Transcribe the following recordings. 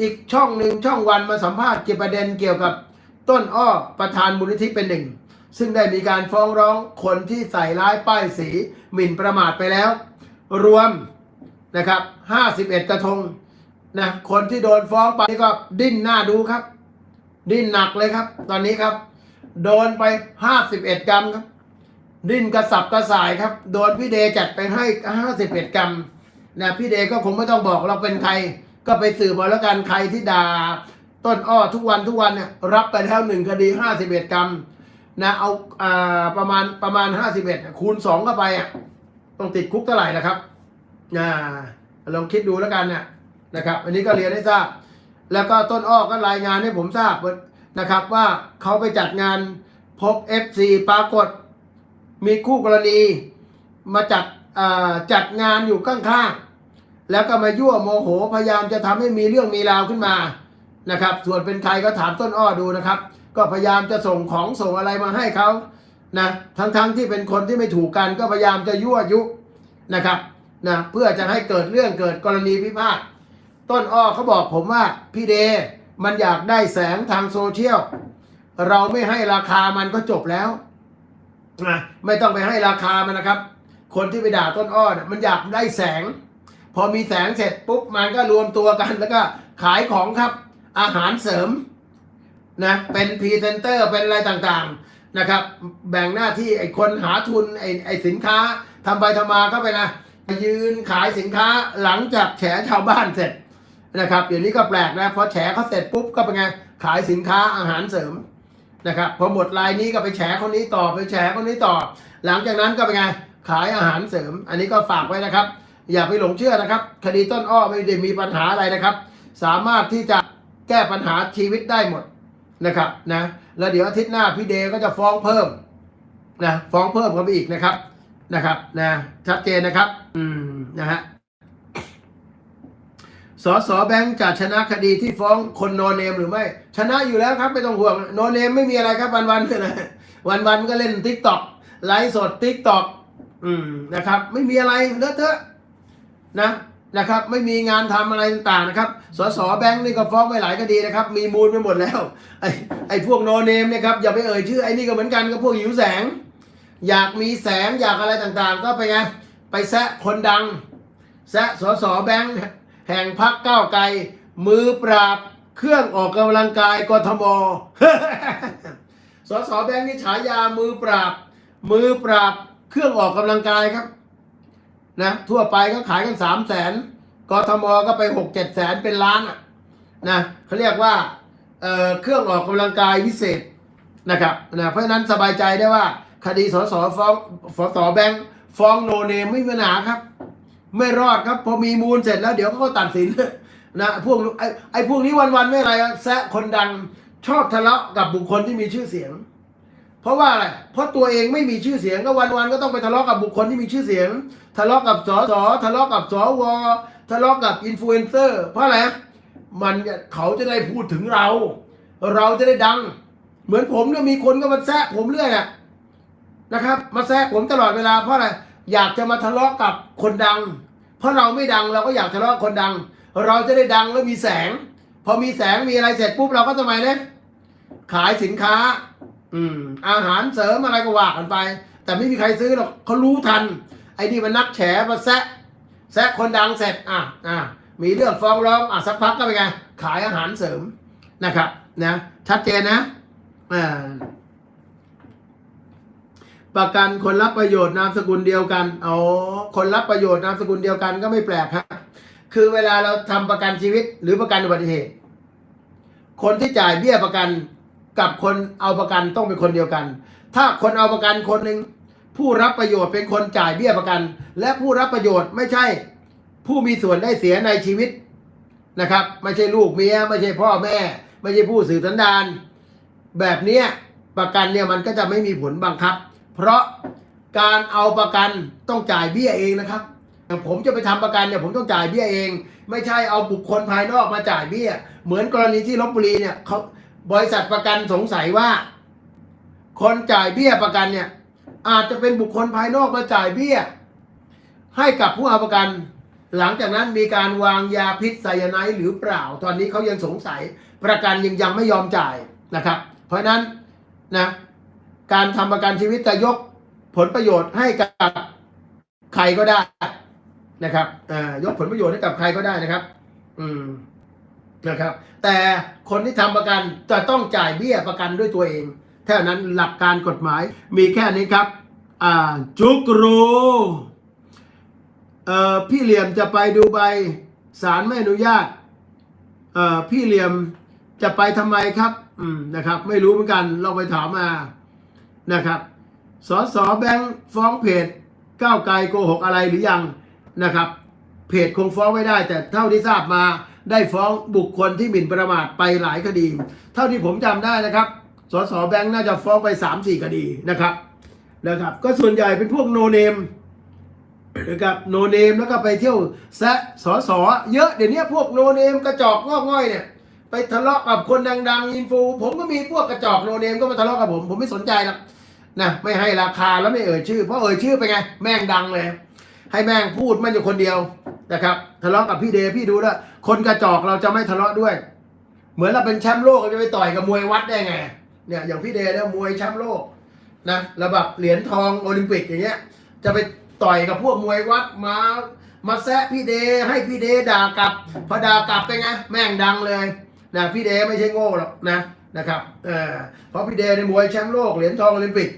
อีกช่องหนึ่งช่องวันมาสัมภาษณ์เกี่ยวประเด็นเกี่ยวกับต้นอ้อประธานมูลนิธิเป็นหนึ่ง ซึ่งได้มีการฟ้องร้องคนที่ใส่ร้ายป้ายสีหมิ่นประมาทไปแล้ว รวมนะครับ51 กระทงนะคนที่โดนฟ้องไปนี่ก็ดิ้นหน้าดูครับ ดิ้นหนักเลยครับ ตอนนี้ครับ โดนไป 51 กรัมครับ ดิ้นกระสับกระส่ายครับ โดนพี่เดจัดไปให้51กรัมนะพี่เดก็คงไม่ต้องบอกเราเป็นใคร ก็ไปสืบมาแล้วกันใครที่ด่าต้นอ้อทุกวันทุกวันเนี่ยรับไปแล้วหนึ่งคดี51กรัมนะเอาอ่าประมาณประมาณ51คูณ2เข้าไปอะต้องติดคุกเท่าไหร่นะครับอ่าลองคิดดูแล้วกันเนี่ยนะครับ อันนี้ก็เรียนให้ทราบ แล้วก็ต้นอ้อก็รายงานให้ผมทราบนะครับว่าเขาไปจัดงานพบ FC ปรากฏ มีคู่กรณีมาจัดจัดงานอยู่ข้างๆ แล้วก็มายั่วโมโหพยายามจะทำให้มีเรื่องมีราวขึ้นมานะครับ ส่วนเป็นใครก็ถามต้นอ้อดูนะครับ ก็พยายามจะส่งของส่งอะไรมาให้เขานะทั้งๆที่เป็นคนที่ไม่ถูกกันก็พยายามจะยั่วยุนะครับนะเพื่อจะให้เกิดเรื่องเกิดกรณีพิพาทต้นอ้อเขาบอกผมว่าพี่เดมันอยากได้แสงทางโซเชียลเราไม่ให้ราคามันก็จบแล้ว นะไม่ต้องไปให้ราคามันนะครับ คนที่ไปด่าต้นอ้อนมันอยากได้แสง พอมีแสงเสร็จปุ๊บมันก็รวมตัวกันแล้วก็ขายของครับ อาหารเสริมนะเป็นพรีเซนเตอร์เป็นอะไรต่างๆนะครับ แบ่งหน้าที่ไอ้คนหาทุนไอ้ไอ้สินค้าทำไปทำมาก็ไปนะยืนขายสินค้าหลังจากแฉชาวบ้านเสร็จนะครับเดี๋ยวนี้ก็แปลกนะพอแฉเขาเสร็จปุ๊บก็เป็นไงขายสินค้าอาหารเสริม นะครับพอหมดลายนี้ก็ไปแฉคนนี้ต่อไปแฉคนนี้ต่อ หลังจากนั้นก็เป็นไงขายอาหารเสริม อันนี้ก็ฝากไว้นะครับ อย่าไปหลงเชื่อนะครับ คดีต้นอ้อไม่ได้มีปัญหาอะไรนะครับ สามารถที่จะแก้ปัญหาชีวิตได้หมดนะครับนะแล้วเดี๋ยวอาทิตย์หน้าพี่เดก็จะฟ้องเพิ่มนะฟ้องเพิ่มกันไปอีกนะครับนะครับนะชัดเจนนะครับ อืมนะฮะ สสแบงค์จะชนะคดีที่ฟ้องคนโนเนมหรือไม่ ชนะอยู่แล้วครับไม่ต้องห่วงโนเนมไม่มีอะไรครับวันวันๆนะวันวันก็เล่นทิกตอกไลฟ์สดทิกตอกอืมนะครับ ไม่มีอะไรเลอะเทอะนะนะครับ ไม่มีงานทำอะไรต่างๆนะครับ สสแบงค์นี่ก็ฟ้องไปหลายคดีนะครับ มีมูลไปหมดแล้ว ไอ้ไอ้พวกโนเนมนี่ยครับอย่าไปเอ่ยชื่อไอ้นี่ก็เหมือนกันก็พวกหิวแสง อยากมีแสงอยากอะไรต่างๆ ก็ไปไงไปแซะคนดัง แซะสสแบงค์ แห่งพักก้าวไกล มือปราบเครื่องออกกำลังกายกทม สสแบงค์นี่ฉายามือปราบ มือปราบเครื่องออกกำลังกายครับนะทั่วไปก็ขายกันสามแสนกทมก็ไปหกเจ็ดแสนเป็นล้านอะนะเขาเรียกว่าเเครื่องออกกำลังกายวิเศษนะครับนะเพราะฉะนั้นสบายใจได้ว่า คดีสสฟ้องสสแบงค์ฟ้องโนเนมไม่มีปัญหาครับ ไม่รอดครับ พอมีมูลเสร็จแล้วเดี๋ยวเขาก็ตัดสินนะพวกไอ้ไอ้พวกนี้วันๆไม่อะไรแซะคนดังชอบทะเลาะกับบุคคลที่มีชื่อเสียง เพราะว่าอะไร เพราะตัวเองไม่มีชื่อเสียงก็วันๆก็ต้องไปทะเลาะกับบุคคลที่มีชื่อเสียง ทะเลาะกับสสทะเลาะกับสวทะเลาะกับอินฟลูเอนเซอร์เพราะอะไรมันเขาจะได้พูดถึงเรา เราจะได้ดัง เหมือนผมเนี่ยมีคนก็มาแซะผมเรื่อยอะนะครับ มาแซะผมตลอดเวลาเพราะอะไร อยากจะมาทะเลาะกับคนดัง เพราะเราไม่ดังเราก็อยากทะเลาะคนดัง เราจะได้ดังแล้วมีแสง พอมีแสงมีอะไรเสร็จปุ๊บเราก็ทำไมเนี่ยขายสินค้า อืม อาหารเสริมอะไรก็ว่ากันไป แต่ไม่มีใครซื้อหรอกเขารู้ทัน ไอ้นี่มันนักแฉมาแซะแซะคนดังเสร็จอะอะมีเรื่องฟ้องร้องอะสักพักก็เป็นไงขายอาหารเสริมนะครับนะชัดเจนนะอ่า ประกันคนรับประโยชน์นามสกุลเดียวกันอ๋อคนรับประโยชน์นามสกุลเดียวกันก็ไม่แปลกครับคือเวลาเราทำประกันชีวิตหรือประกันอุบัติเหตุ คนที่จ่ายเบี้ยประกันกับคนเอาประกันต้องเป็นคนเดียวกัน ถ้าคนเอาประกันคนหนึ่งผู้รับประโยชน์เป็นคนจ่ายเบี้ยประกัน และผู้รับประโยชน์ไม่ใช่ ผู้มีส่วนได้เสียในชีวิตนะครับ ไม่ใช่ลูกเมียไม่ใช่พ่อแม่ ไม่ใช่ผู้สืบสันดาน แบบนี้ประกันเนี่ยมันก็จะไม่มีผลบังคับ เพราะการเอาประกันต้องจ่ายเบี้ยเองนะครับผมจะไปทำประกันเนี่ยผมต้องจ่ายเบี้ยเอง ไม่ใช่เอาบุคคลภายนอกมาจ่ายเบี้ย เหมือนกรณีที่ลบบุรีเนี่ยเขาบริษัทประกันสงสัยว่า คนจ่ายเบี้ยประกันเนี่ย อาจจะเป็นบุคคลภายนอกมาจ่ายเบี้ย ให้กับผู้เอาประกัน หลังจากนั้นมีการวางยาพิษไซยาไนด์หรือเปล่า ตอนนี้เขายังสงสัย ประกันยังยังไม่ยอมจ่ายนะครับ เพราะฉะนั้นนะ การทำประกันชีวิตจะยกผลประโยชน์ให้กับใครก็ได้นะครับอ่ายกผลประโยชน์ให้กับใครก็ได้นะครับ อืมนะครับ แต่คนที่ทำประกันจะต้องจ่ายเบี้ยประกันด้วยตัวเองเท่นั้นหลักการกฎหมายมีแค่นี้ครับ อ่าจุกรู เอ่อพี่เหลี่ยมจะไปดูใบศาลไม่อนุญาต เอ่อพี่เหลี่ยมจะไปทำไมครับ อืมนะครับ ไม่รู้เหมือนกันลองไปถามมา นะครับสสแบงค์ฟ้องเพจก้าวไกลโกหกอะไรหรือยังนะครับ เพจคงฟ้องไม่ได้ แต่เท่าที่ทราบมาได้ฟ้องบุคคลที่หมิ่นประมาทไปหลายคดี เท่าที่ผมจำได้นะครับสสแบงค์น่าจะฟ้องไป3ามสี่คดีนะครับนะครับ ก็ส่วนใหญ่เป็นพวกโนเนมนะครับโนเนมแล้วก็ไปเที่ยวแซะสอสอเยอะเดี๋ยวนี้พวกโนเนมกระจอกงอกง่อยเนี่ย ไปทะเลาะกับคนดัง ๆ อินฟูผมก็มีพวกกระจอกโนเนมก็มาทะเลาะกับผม ผมไม่สนใจหรอกนะไม่ให้ราคาแล้วไม่เอ่ยชื่อเพราะเอ่ยชื่อไปไง แม่งดังเลย ให้แม่งพูดมันอยู่คนเดียวนะครับ ทะเลาะกับพี่เดพี่ดูแล้วคนกระจอกเราจะไม่ทะเลาะด้วย เหมือนเราเป็นแชมป์โลกเราจะไปต่อยกับมวยวัดได้ไงเนี่ยอย่างพี่เดเนี่ยมวยแชมป์โลกนะระดับเหรียญทองโอลิมปิกอย่างเงี้ย จะไปต่อยกับพวกมวยวัดมามาแซะพี่เดให้พี่เดด่ากลับพอด่ากลับไปไงแม่งดังเลย นะพี่เดย์ไม่ใช่โง่หรอกนะนะครับเออเพราะพี่เดย์ในมวยแชมป์โลกเหรียญทองโอลิมปิก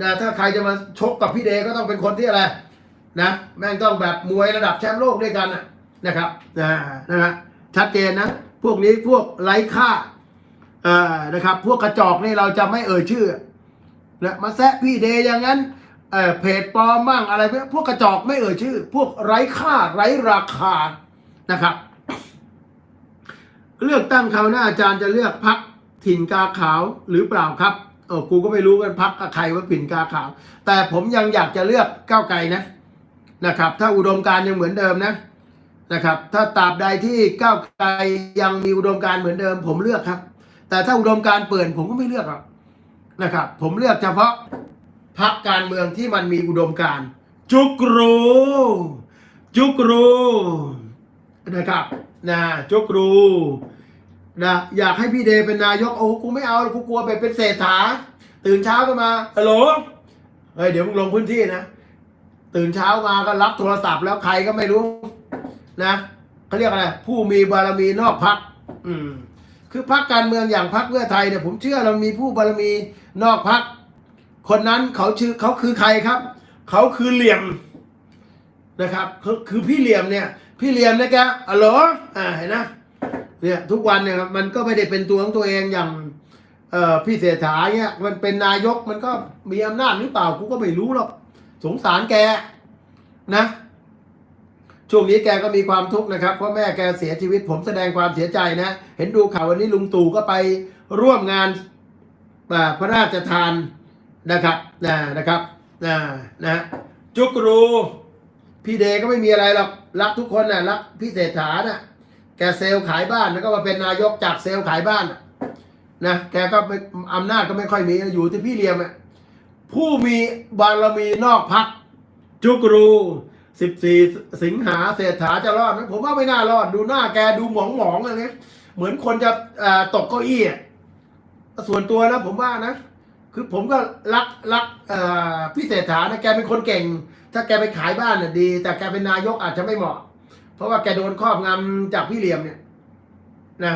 นะถ้าใครจะมาชกกับพี่เดย์ก็ต้องเป็นคนที่อะไรนะแม่งต้องแบบมวยระดับแชมป์โลกด้วยกันนะครับนะนะฮะชัดเจนนะพวกนี้พวกไร้ค่าเอ่อนะครับ พวกกระจอกนี่เราจะไม่เอ่ยชื่อนะมาแซะพี่เดย์อย่างนั้นเอ่อเพจปลอมบ้างอะไรพวกกระจอกไม่เอ่ยชื่อ พวกไร้ค่าไร้ราคานะครับ เลือกตั้งคราวหน้าอาจารย์จะเลือกพักถิ่นกาขาวหรือเปล่าครับเออกูก็ไม่รู้กันพักใครว่าถิ่นกาขาว แต่ผมยังอยากจะเลือกก้าวไกลนะนะครับ ถ้าอุดมการยังเหมือนเดิมนะนะครับ ถ้าตราบใดที่ก้าวไกลยังมีอุดมการเหมือนเดิม ผมเลือกครับ แต่ถ้าอุดมการเปลี่ยนผมก็ไม่เลือกหรอกนะครับ ผมเลือกเฉพาะพักการเมืองที่มันมีอุดมการจุกรูจุกรูนะครับนะจุกรู นะอยากให้พี่เดย์เป็นนายกโอ้กูไม่เอากูกลัวไปเป็นเศรษฐา ตื่นเช้าก็มาฮัลโหลเฮ้ยเดี๋ยวมึงลงพื้นที่นะตื่นเช้ามาก็รับโทรศัพท์แล้วใครก็ไม่รู้ นะเขาเรียกอะไรผู้มีบารมีนอกพักอืม คือพักการเมืองอย่างพักเพื่อไทยเนี่ยผมเชื่อเรามีผู้บารมีนอกพักคนนั้นเขาชื่อเขาคือใครครับ เขาคือเหลี่ยมนะครับคือคือพี่เหลี่ยมเนี่ย พี่เหลี่ยมนะแกอ๋อเหรออ่าเห็นนะ เนี่ยทุกวันเนี่ยมันก็ไม่ได้เป็นตัวของตัวเองอย่างเอ่อพี่เศรษฐาเนี่ยมันเป็นนายกมันก็มีอำนาจหรือเปล่ากูก็ไม่รู้หรอกสงสารแกนะช่วงนี้แกก็มีความทุกข์นะครับเพราะแม่แกเสียชีวิตผมแสดงความเสียใจนะ เห็นดูข่าววันนี้ลุงตู่ก็ไปร่วมงานพระราชทานนะครับนะนะครับนะนะจุกรู พี่เดก็ไม่มีอะไรหรอกรักทุกคนนะรักพี่เศรษฐานะ แกเซลล์ขายบ้านแล้วก็มาเป็นนายกจากเซลล์ขายบ้านนะแกก็อำนาจก็ไม่ค่อยมีอยู่ที่พี่เลียมอะผู้มีบารมีนอกพักจุกรูสิบสี่สิงหาเศรษฐาจะรอดไหมผมว่าไม่น่ารอดดูหน้าแกดูหมองหมองๆอะไรเงี้ยเหมือนคนจะตกเก้าอี้ส่วนตัวนะผมว่านะ คือผมก็รักรักพี่เศรษฐานะแกเป็นคนเก่ง ถ้าแกไปขายบ้านน่ะดี แต่แกเป็นนายกอาจจะไม่เหมาะ ราะว่าแกโดนครอบงำจากพี่เหลี่ยมเนี่ย นะ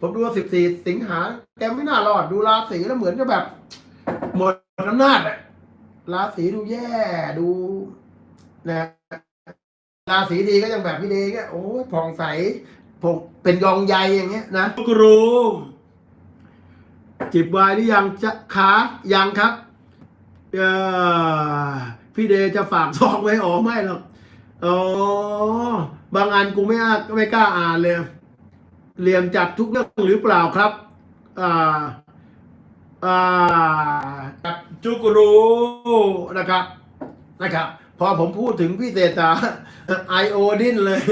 ผมดูว่าสิบสี่สิงหาแกไม่น่ารอดดูราศีแล้วเหมือนจะแบบ หมดอำนาจอะราศีดูแย่ดู นะราศีดีก็ยังแบบพี่เดย์ก็โอ้ยผ่องใสผมเป็นยองใยอย่างเงี้ยนะกรูจิบวายหรือยังจะขายังครับพี่เดย์จะฝากซองไว้อ๋อไม่หรอก อ๋อบางอันกูไม่อาก็ไม่กล้าอ่านเลยเรียมจัดทุกเรื่องหรือเปล่าครับ อ่า อ่าจับจุกรูนะครับ นะครับ พอผมพูดถึงพี่เศษตาไอโอดิ้นเลย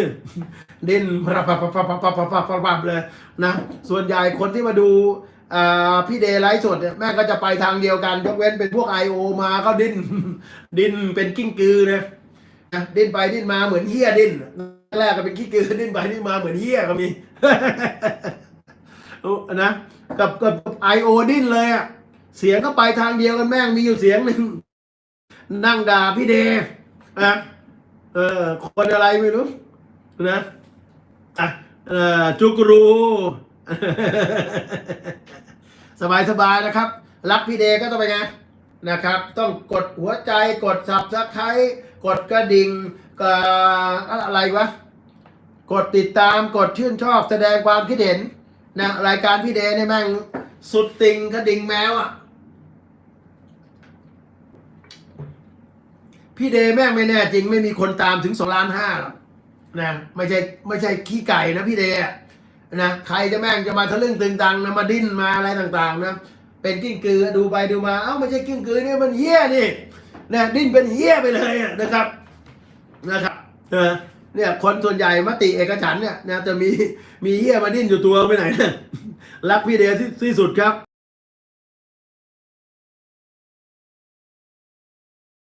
ดิ้นพับพับพับพับพับพับพับเลยนะ ส่วนใหญ่คนที่มาดูอ่าพี่เดย์ไลฟ์สดเนี่ยแม่ก็จะไปทางเดียวกันยกเว้นเป็นพวกไอโอมาเขาดิ้น ดิ้นเป็นกิ้งกือเลย ดิ้นไปดิ้นมาเหมือนเหี้ยดิ้นแรกก็เป็นขี้เกือดิ้นไปดิ้นมาเหมือนเหี้ยก็มีอานะกับกับไอโอดิ้นเลยอะเสียงก็ไปทางเดียวกันแม่งมีอยู่เสียงหนึ่งนั่งด่าพี่เดนะเออคนอะไรไม่รู้นะอะเออจุกรู สบายสบายๆนะครับ รักพี่เดก็ต้องไปไงนะครับ ต้องกดหัวใจกดสับสไคร กดกระดิ่งก็อะไรวะ กดติดตามกดชื่นชอบแสดงความคิดเห็นนะรายการพี่เดย์เนี่ยแม่งสุดติงกระดิ่งแมวอะ พี่เดย์แม่งไม่แน่จริงไม่มีคนตามถึงสองล้านห้าหรอกนะไม่ใช่ไม่ใช่ขี้ไก่นะพี่เดย์นะใครจะแม่งจะมาทะลึ่งตึงตังนะมาดิ้นมาอะไรต่างๆนะเป็นกิ้งกือดูไปดูมาเอ้าไม่ใช่กิ้งกือเนี่ยมันเหี้ยนี่ นะดิ้นเป็นเหี้ยไปเลยอะนะครับนะครับเออเนี่ยคนส่วนใหญ่มติเอกฉันท์เนี่ยนะจะมีมีเหี้ยมาดิ้นอยู่ตัวไปไหนนะรักพี่เดย์ที่ที่สุดครับ